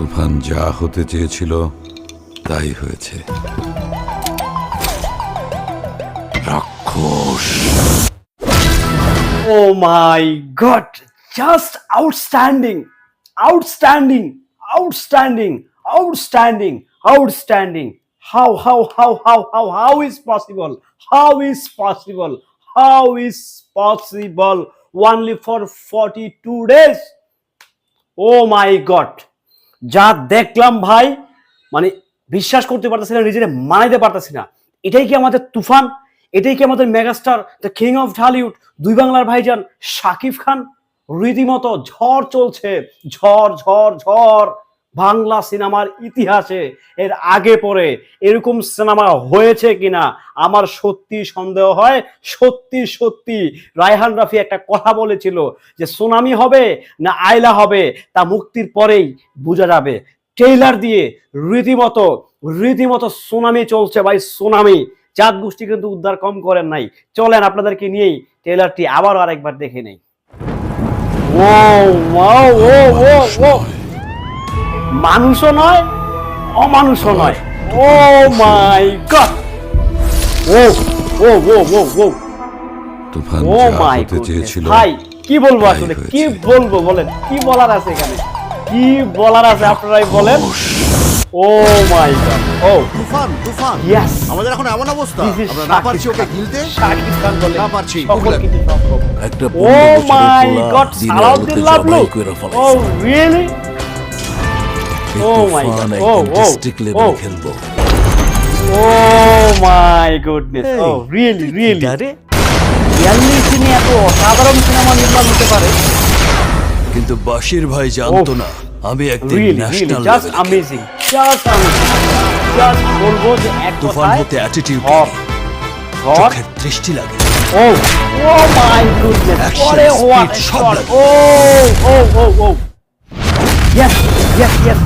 তুফান যা হতে চেয়েছিল, তাই হয়েছে। ও my God just outstanding outstanding outstanding outstanding outstanding how how how how how is possible how is possible how is possible only for forty two days oh my God যা দেখলাম ভাই মানে বিশ্বাস করতে পারতেছি না, নিজের মানাইতে পারতেছি না। এটাই কি আমাদের তুফান? এটাই কি আমাদের megastar, the king of Dhallywood, দুই বাংলার ভাইজান শাকিব খান? রীতিমতো ঝড় চলছে, ঝড় ঝড় ঝড়। বাংলা সিনেমার ইতিহাসে এর আগে পরে এরকম সিনেমা হয়েছে কিনা আমার সত্যি সন্দেহ হয়। সত্যি সত্যি রায়হান রাফি একটা কথা বলেছিল যে, সুনামি হবে না আয়লা হবে তা মুক্তির পরেই বোঝা যাবে। ট্রেইলার দিয়ে রীতিমতো রীতিমতো সুনামি চলছে ভাই, সুনামি। চাঁদ গোষ্ঠী কিন্তু উদ্ধার কম করেন নাই। চলেন আপনাদেরকে নিয়েই ট্রেলারটি আবারও আরেকবার দেখে নেই। ও ও ও ও মানুষও নয় অমানুষও নয়। ও my god oh oh oh oh ও তুফান ও মাই হতে চেয়েছিল ভাই কি বলব আসলে? কি বলব বলেন? কি বলার আছে এখানে? কি বলার আছে আপনারাই বলেন? ও my God oh Toofan Toofan. Yes. আমাদের এখন এমন অবস্থা। আমরা না পারছি ওকে গিলতে শাকিব খান বলে না পারছি, একটা ও my God Salauddin Lavlu oh really Oh my God. Oh, oh, district oh. খেলব। ও my goodness oh really really really তিনি এত অসাধারণ সিনেমা নির্মাণ হতে পারে? কিন্তু বাশির ভাই জানতো না আমি একদিন national just amazing just amazing just বলব যে এক তুফান হতে অ্যাটিটিউড চোখের দৃষ্টি লাগে। Oh O my goodness Action, what shot oh oh oh oh yes yes yes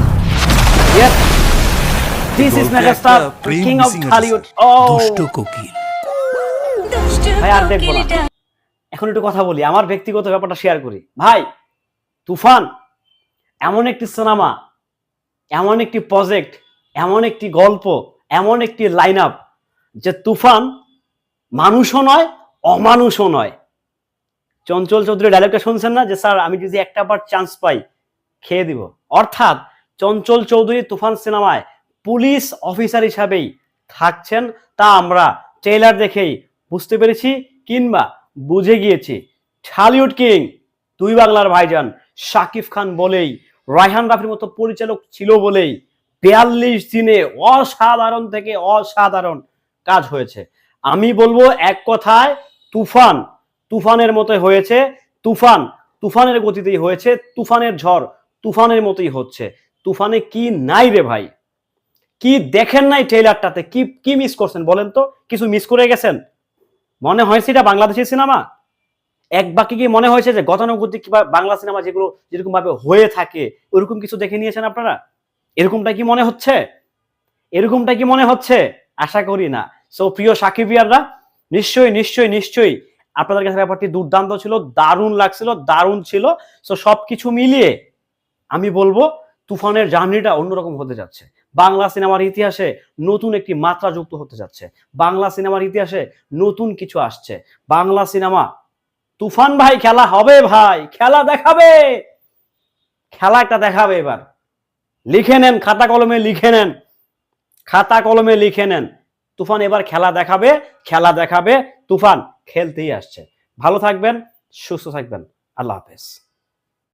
is megastar king of Hollywood ও দুষ্ট কোকিল। ভাই আর দেখব না। এখন একটু কথা বলি আমার ব্যক্তিগত ব্যাপারটা শেয়ার করি। ভাই তুফান এমন একটি সিনেমা এমন একটি প্রজেক্ট এমন একটি গল্প এমন একটি লাইন আপ যে তুফান মানুষও নয় অমানুষও নয়। চঞ্চল চৌধুরী ডায়লগটা শুনছেন না? যে স্যার আমি যদি একটা বার চান্স পাই খেয়ে দিব। অর্থাৎ চঞ্চল চৌধুরী তুফান সিনেমায় পুলিশ অফিসার হিসাবেই থাকছেন। তা আমরা ট্রেলার দেখেই বুঝতে পেরেছি কিংবা বুঝে গিয়েছি। ঠালিউড কিং, দুই বাংলার ভাইজান শাকিব খান বলেই, রায়হান রাফির মতো পরিচালক ছিল বলেই বিয়াল্লিশ দিনে অসাধারণ থেকে অসাধারণ কাজ হয়েছে। আমি বলব এক কথায়, তুফান, তুফানের মতো হয়েছে। তুফান, তুফানের গতিতেই হয়েছে। তুফানের ঝড়, তুফানের মতোই হচ্ছে। তুফানে কি নাই রে ভাই? কি দেখেন নাই ট্রেলারটাতে কি কি মিস করছেন বলেন তো? কিছু মিস করে গেছেন? মনে হয়েছে এটা বাংলাদেশের সিনেমা এক বাকি কি মনে হয়েছে যে গতানুগতিক বা বাংলা সিনেমা যেগুলো যেরকম ভাবে হয়ে থাকে, ওরকম কিছু দেখে নিয়েছেন আপনারা? এরকমটা কি মনে হচ্ছে? এরকমটা কি মনে হচ্ছে? আশা করি না। সো প্রিয় সাকিবিয়াররা নিশ্চয়ই নিশ্চয়ই নিশ্চয়ই আপনাদের কাছে ব্যাপারটি দুর্দান্ত ছিল, দারুণ লাগছিল, দারুণ ছিল। সো সবকিছু মিলিয়ে আমি বলব তুফানের জার্নিটা অন্যরকম হতে যাচ্ছে। বাংলা সিনেমার ইতিহাসে নতুন একটি মাত্রা যুক্ত হতে যাচ্ছে। বাংলা সিনেমার ইতিহাসে নতুন কিছু আসছে। বাংলা সিনেমা, তুফান ভাই খেলা হবে ভাই, খেলা দেখাবে। খেলা একটা দেখাবে এবার। লিখে নেন, খাতা কলমে লিখে নেন। খাতা কলমে লিখে নেন। তুফান এবার খেলা দেখাবে খেলা দেখাবে। তুফান খেলতেই আসছে। ভালো থাকবেন, সুস্থ থাকবেন। আল্লাহ হাফেজ।